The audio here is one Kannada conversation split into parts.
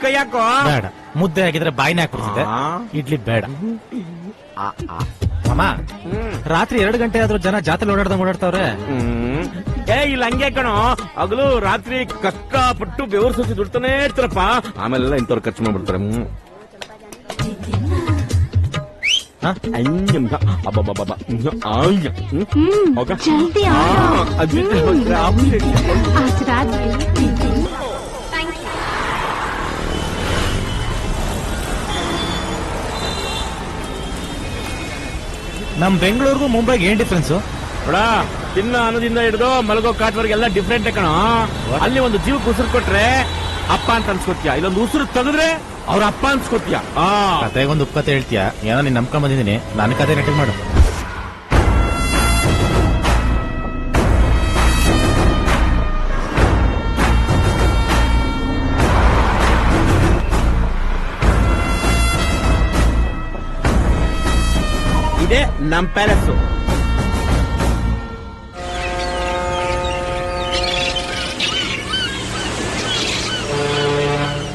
ಕೈ ಹಾಕೋ ಬೇಡ ಮುದ್ದೆ ಹಾಕಿದ್ರೆ ಬಾಯಿನ ಹಾಕ್ಬಿಡ್ತಿದ್ದೆ ಆ. ಇಡ್ಲಿ ಬೇಡ ಅಮ್ಮ ರಾತ್ರಿ ಎರಡು ಗಂಟೆ ಆದ್ರೂ ಜನ ಜಾತ್ರೆ ಓಡಾಡ್ದಂಗ್ ಓಡಾಡ್ತಾವ್ರೆ ಹ್ಮ್. ಏ ಇಲ್ಲ ಹಂಗೆ ಕಣೋ ಹಗಲು ರಾತ್ರಿ ಕಷ್ಟಪಟ್ಟು ಬೆವರು ಸುಸಿ ದುಡ್ತಾನೆ ಇರ್ತಾರಪ್ಪ ಆಮೇಲೆಲ್ಲ ಇಂಥವ್ರು ಖರ್ಚು ಮಾಡ್ಬಿಡ್ತಾರೆ ಹ್ಮ್. ಹ? ಅಯ್ಯಂ, ಅಬ್ಬಬ್ಬಬ್ಬಬ್ಬ. ಹ್ಮ್. ಆಯ್ಯ. ಹ್ಮ್. ಹ್ಮ್ ಹೋಗ. ಜಲ್ದಿ ಆ, ಆಡು. ಅಜ್ಜಿ, ಹ್ಮ್. ರಾಮುಲಿ. ಆಚ್ ರಾತ್ರಿ ನಮ್ ಬೆಂಗಳೂರಿಗೂ ಮುಂಬೈಗೆ ಏನ್ ಡಿಫ್ರೆನ್ಸ್ ನೋಡ ತಿನ್ನ ಅನ್ನದಿಂದ ಹಿಡಿದು ಮಲಗೋ ಕಾಟ್ವರ್ಗೆ ಎಲ್ಲ ಡಿಫ್ರೆಂಟ್ ಕಣ. ಅಲ್ಲಿ ಒಂದು ಜೀವಕ್ಕೆ ಉಸಿರು ಕೊಟ್ರೆ ಅಪ್ಪ ಅಂತ ಅನ್ಸ್ಕೊತೀಯ. ಇಲ್ಲೊಂದು ಉಸಿರು ತೆಗೆದ್ರೆ ಅವ್ರ ಅಪ್ಪ ಅನ್ಸ್ಕೊತೀಯ. ಆ. ಕತೆಗೊಂದು ಉಪಕತೆ ಹೇಳ್ತೀಯ. ಏನೋ ನೀನ್ ನಂಬ್ಕೊಂಡ್ ಬಂದಿದ್ದೀನಿ. ನನ್ನ ಕತೆ ನೆಟ್ಟಿಗೆ ಮಾಡು. ನಮ್ ಪ್ಯಾಲೇಸು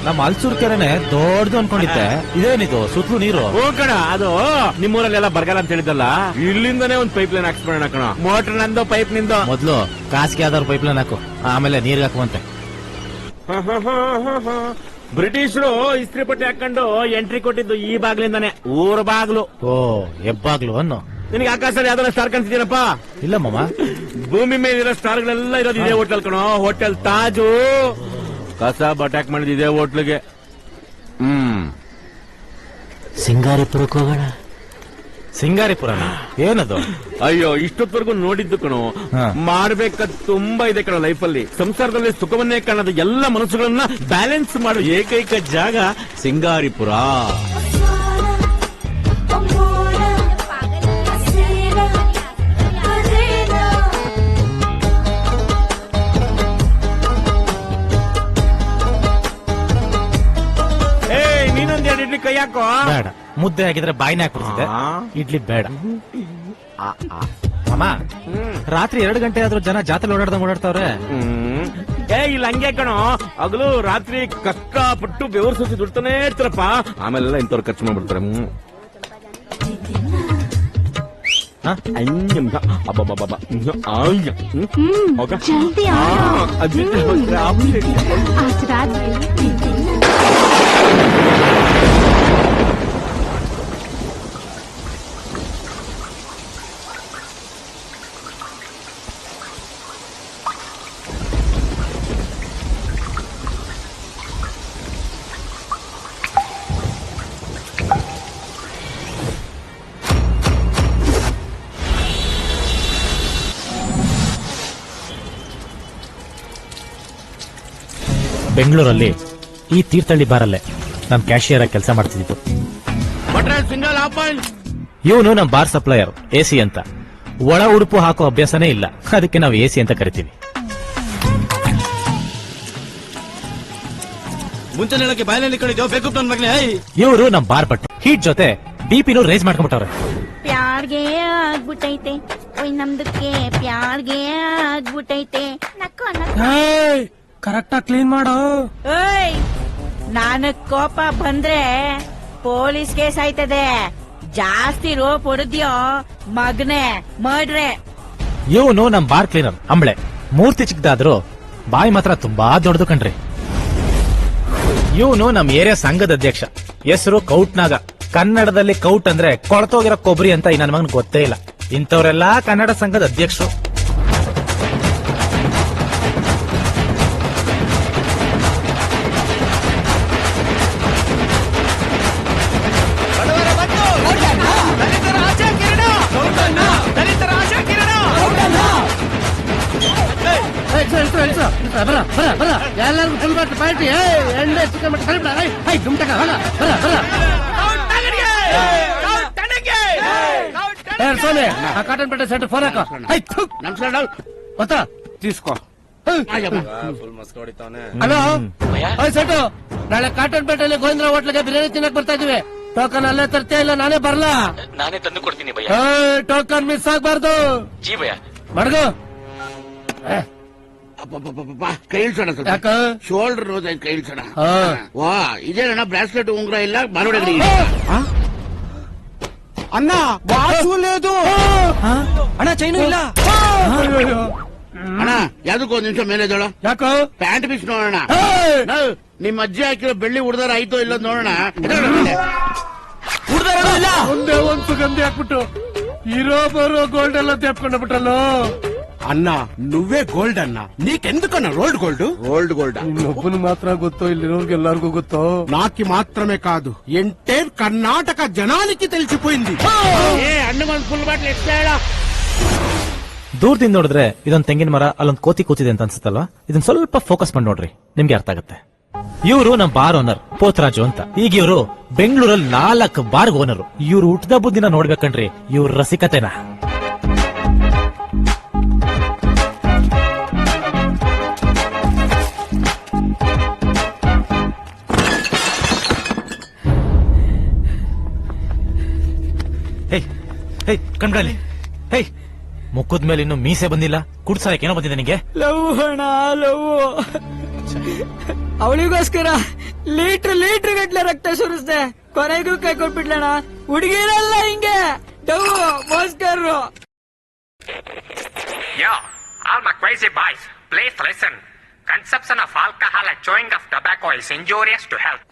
ನಮ್ಮ ಅಲ್ಸೂರ್ ಕೆರೆನೆ ದೊಡ್ಡದು ಅನ್ಕೊಂಡಿದ್ದೆ. ಇದೇನಿದು? ಸುತ್ತಲೂ ನೀರು? ಓ ಕಣ ಅದು ನಿಮ್ಮೂರಲ್ಲೆಲ್ಲ ಬರಗಾಲ ಅಂತ ಹೇಳಿದ್ದಲ್ಲ? ಇಲ್ಲಿಂದನೇ ಒಂದು ಪೈಪ್ ಲೈನ್ ಹಾಕ್ಸ್ಬಿಡೋಣ ಕಣ. ಮೋಟರ್ ನಂದು ಪೈಪ್ನಿಂದ. ಮೊದ್ಲು ಖಾಸಗಿ ಆದವ್ರ ಪೈಪ್ ಲೈನ್ ಹಾಕು. ಆಮೇಲೆ ನೀರ್ ಹಾಕುವಂತೆ. ಬ್ರಿಟಿಷರು ಇಸ್ತ್ರಿ ಪಟ್ಟಿ ಹಾಕೊಂಡು ಎಂಟ್ರಿ ಕೊಟ್ಟಿದ್ದು ಈ ಬಾಗ್ಲಿಂದಾನೆ. ಊರ ಬಾಗ್ಲು. ಓ ಹೆಬ್ಬಾಗ್ಲು ಅನ್ನೋ. ನಿನಗೆ ಆಕಾಶದಲ್ಲಿ ಯಾವ್ದಾರ ಸ್ಟಾರ್ ಕಾಣಿಸ್ತೀನಪ್ಪ ಇಲ್ಲ ಮಾಮ. ಭೂಮಿ ಮೇಲಿರೋ ಸ್ಟಾರ್ ಗಳೆಲ್ಲ ಇರೋದು ಇದೇ ಹೋಟೆಲ್ ಕಣೋ. ಹೋಟೆಲ್ ತಾಜು. ಕಸ ಬಟ್ಯಾಕ್ ಮಾಡಿದ ಇದೇ ಹೋಟ್ಲಿಗೆ. ಹ್ಮ್. ಸಿಂಗಾರಿಪುರಕ್ಕೆ ಹೋಗೋಣ. ಸಿಂಗಾರಿಪುರನ? ಏನದು? ಅಯ್ಯೋ ಇಷ್ಟೊತ್ತವರೆಗೂ ನೋಡಿದ್ದು ಕಣೋ. ಮಾಡ್ಬೇಕಾದ ತುಂಬಾ ಇದೆ ಕಣ ಲೈಫಲ್ಲಿ. ಸಂಸಾರದಲ್ಲಿ ಸುಖವನ್ನೇ ಕಾಣದ ಎಲ್ಲ ಮನಸ್ಸುಗಳನ್ನ ಬ್ಯಾಲೆನ್ಸ್ ಮಾಡೋ ಏಕೈಕ ಜಾಗ ಸಿಂಗಾರಿಪುರ. ನೀನೊಂದ್ ಎರಡು ಇಡ್ಲಿ ಕೈ ಹಾಕೋ ಬೇಡ ಮುದ್ದೆ ಹಾಕಿದ್ರೆ ಬಾಯಿನ ಹಾಕ್ಬಿಡ್ತಿದ್ದೆ ಆ. ಇಡ್ಲಿ ಬೇಡ ಅಮ್ಮ ರಾತ್ರಿ ಎರಡು ಗಂಟೆ ಆದ್ರೂ ಜನ ಜಾತ್ರೆ ಓಡಾಡ್ದಂಗ್ ಓಡಾಡ್ತಾವ್ರೆ ಹ್ಮ್. ಏ ಇಲ್ಲ ಹಂಗೆ ಕಣೋ ಹಗಲು ರಾತ್ರಿ ಕಷ್ಟ ಪಟ್ಟು ಬೆವರು ಸುತ್ತಿ ದುಡ್ತಾನೆ ಇರ್ತಾರಪ್ಪ ಆಮೇಲೆಲ್ಲ ಇಂಥವ್ರು ಖರ್ಚು ಮಾಡ್ಬಿಡ್ತಾರೆ ಹ್ಮ್. ಹ? ಅಯ್ಯಂ, ಅಬ್ಬಬ್ಬಬ್ಬಬ್ಬ. ಆಯ್ಯ. ಹ್ಮ್. ಹೋಗ. ಜಲ್ದಿ ಆ, ಆಡು. ಅಜ್ಜಿ. ರಾಮುಲಿ. ಆಚ್ ರಾತ್ರಿ ಬೆಂಗಳೂರಲ್ಲಿ ಈ ತೀರ್ಥಹಳ್ಳಿ ಬಾರಲ್ಲೇ ನಮ್ ಕ್ಯಾಶಿಯರ್ ಆಗಿ ಕೆಲಸ ಮಾಡ್ತಿದ್ದು ಇವನು ನಮ್ ಬಾರ್ ಸಪ್ಲೈಯರ್ ಎಸಿ ಅಂತ. ಒಳ ಉಡುಪು ಹಾಕೋ ಅಭ್ಯಾಸನೇ ಇಲ್ಲ. ಅದಕ್ಕೆ ನಾವು ಎಸಿ ಅಂತ ಕರಿತೀವಿ. ಮುಂಚೆ ಬಾಯಲ್ಲಿ ಕಳಿದ್ಯೋ ಬೇಕು ನನ್ ಮಗನೇ ಇವರು ನಮ್ ಬಾರ್ ಬಟ್ಟೆ ಹೀಟ್ ಜೊತೆ ಬಿಪಿನೂ ರೇಸ್ ಮಾಡ್ಕೊಂಡ್ಬಿಟ್ಟವ್ರೆ ಪ್ಯಾರ್ಗೆ ಆಗ್ಬಿಟ್ಟೈತೆ. ಓಯ್ ನಮ್ದಕ್ಕೆ ಪ್ಯಾರ್ಗೆ ಆಗ್ಬಿಟ್ಟೈತೆ. ನಕ್ಕೋ ನಕ್ಕೋ ಕರೆಕ್ಟ್ ಆಗಿ ಕ್ಲೀನ್ ಮಾಡು. ಏಯ್ ನಾನು ಕೋಪ ಬಂದ್ರೆ ಪೊಲೀಸ್ ಕೇಸ್ ಆಯ್ತದೆ. ಜಾಸ್ತಿ ರೋಪ್ ಹೊಡೆದ್ಯೋ ಮಗನೆ ಮರ್ಡ್ರೆ. ಇವನು ನಮ್ ಬಾರ್ ಕ್ಲೀನರ್ ಅಂಬಳೆ. ಮೂರ್ತಿ ಚಿಕ್ಕದಾದ್ರು ಬಾಯಿ ಮಾತ್ರ ತುಂಬಾ ದೊಡ್ಡದು ಕಣ್ರಿ. ಇವನು ನಮ್ ಏರಿಯಾ ಸಂಘದ ಅಧ್ಯಕ್ಷ. ಹೆಸರು ಕೌಟ್ನಾಗ ಕನ್ನಡದಲ್ಲಿ ಕೌಟ್ ಅಂದ್ರೆ ಕೊಳತೋಗಿರೋ ಕೊಬ್ಬರಿ ಅಂತ ಈ ನನ್ ಮಗನ್ ಗೊತ್ತೇ ಇಲ್ಲ. ಇಂಥವ್ರೆಲ್ಲಾ ಕನ್ನಡ ಸಂಘದ ಅಧ್ಯಕ್ಷರು. ಎಲ್ಲರಿಗೂ ಫುಲ್ ಬಾಟ್ ಪಾರ್ಟಿ ಎಣ್ಣೆ ಚಿಕನ್ ಮಟ್ಟ ಕಲಿಬಿಡ ಹೈ ಗುಮ್ಟಕ ಹೋಗ ಬರ ಬರ ఏ సోని ఆ కాటన్ పెట్టే సెంటర్ ఫోన్ ಹಾಕೋ ಹೈ ಥು ಗೊತ್ತಾ ತೀಸ್ಕೋ ಹಲೋ ಓಯ್ ಸೆಟು ನಾಳೆ ಕಾಟನ್ ಪೇಟೆಯಲ್ಲಿ ಗೋವಿಂದ್ರ ಹೋಟ್ಲಿಗೆ ಬಿರಿಯಾನಿ ತಿನ್ನಕ್ ಬರ್ತಾ ಇದೀವಿ ಟೋಕನ್ ಅಲ್ಲೇ ತರ್ತೀಯ ಇಲ್ಲ ನಾನೇ ಬರ್ಲಾ ನಾನೇ ತಂದು ಕೊಡ್ತೀನಿ ಭಯ್ಯ ಟೋಕನ್ ಮಿಸ್ ಆಗ್ಬಾರ್ದು ಜೀ ಭಯ್ಯ ಮಡ್ಗು ಅಪ್ಪಪ್ಪಪ್ಪಪ್ಪ, ಕೈ ಇಳ್ಸೋಣ ಸ್ವಲ್ಪ ಯಾಕ ಶೋಲ್ಡರ್ ನೋದ ಕೈ ಇಳ್ಸೋಣ ಹಾ. ವಾ ಇದೇನಣ್ಣ ಬ್ರಾಸ್ಲೆಟ್ ಉಂಗ್ರ ಇಲ್ಲ ಮಾರೋಡಗಡಿ అన్న వాచు లేదు అన్న చైను ಇಲ್ಲ ಅಣ್ಣ ಯಾವ್ದಕ್ಕೂ ಒಂದ್ ನಿಮಿಷ ಮೇಲೆ ಎದ್ದೇಳು. ಯಾಕ ಪ್ಯಾಂಟ್ ಪೀಸ್ ನೋಡೋಣ ಏಯ್! ನಾವು ನಿಮ್ಮ ಅಜ್ಜಿ ಹಾಕಿರೋ ಬೆಳ್ಳಿ ಉಡ್ದಾರ ಆಯ್ತೋ ಇಲ್ಲ ನೋಡೋಣ ಎದ್ದೇಳು ಮೇಲೆ. ಒಂದೇ ಒಂದ್ ಸುಗಂಧಿ ಹಾಕ್ಬಿಟ್ಟು ಇರೋ ಬರೋ ಗೋಲ್ಡ್ ಎಲ್ಲ ತೆಪ್ಕೊಂಡ ಬಿಟ್ಟಲ್ಲೋ అన్న నువ్వే గోల్డ్ అన్న నీకెందుకన్నా రోల్డ్ గోల్డ్ ಗೋಲ್ಡ್ ಗೋಲ್ಡ್ ಇನ್ನೊಬ್ಬನು ಮಾತ್ರ ಗೊತ್ತೋ ಇಲ್ಲಿರೋರ್ಗೆಲ್ಲಾರ್ಗೂ ಗೊತ್ತೋ నాకి మాత్రమే కాదు ఎంటైర్ కర్ణాటక జనానికి తెలిసిపోయింది ಏ ಅಣ್ಣಗೊಂದ್ ಫುಲ್ ಬಾಟ್ಲ್ ಎಕ್ಸ್ಟ್ರಾ ಹೇಳ ದೂರದಿಂದ ನೋಡಿದ್ರೆ ಇದೊಂದ್ ತೆಂಗಿನ ಮರ ಅಲ್ಲೊಂದ್ ಕೋತಿ ಕೂತಿದೆ ಅಂತ ಅನ್ಸುತ್ತಲ್ವಾ ಇದನ್ನ ಸ್ವಲ್ಪ ಫೋಕಸ್ ಮಾಡಿ ನೋಡ್ರಿ ನಿಮ್ಗೆ ಅರ್ಥ ಆಗುತ್ತೆ ಇವರು ನಮ್ ಬಾರ್ ಓನರ್ ಪೋತ್ರಾಜು ಅಂತ ಈಗ ಇವರು ಬೆಂಗಳೂರಲ್ಲಿ ನಾಲ್ಕು ಬಾರ್ ಓನರ್ ಇವ್ರು ಹುಟ್ಟದ ಬುದ್ಧಿನ ನೋಡ್ಬೇಕಣ್ರಿ ಇವ್ರ ರಸಿಕತೆನ ಹೇ ಕಣ್ಗಳಲ್ಲಿ ಹೇ ಮುಖದ ಮೇಲೆ ಇನ್ನು ಮೀಸೆ ಬಂದಿಲ್ಲ. ಕುಡ್ಸಾಯಕ್ ಏನೋ ಬಂದಿದೆ ನಿಂಗೆ. ಲವ್ ಹಣ ಲವ್. ಅವಳಿಗೋಸ್ಕರ ಲೀಟರ್ ಲೀಟರ್ ಗಟ್ಲೆ ರಕ್ತ ಸುರಿಸ್ದೆ. ಕೊನೆಗೂ ಕೈ ಕೊಟ್ಬಿಡ್ಲಣ ಹುಡುಗಿರಲ್ಲ ಹಿಂಗೆ. ಡವ್ ಮೋಸ್ಕರ್ರು Yo, all my crazy boys, please listen. Conception of alcohol and chewing of tobacco is injurious to health.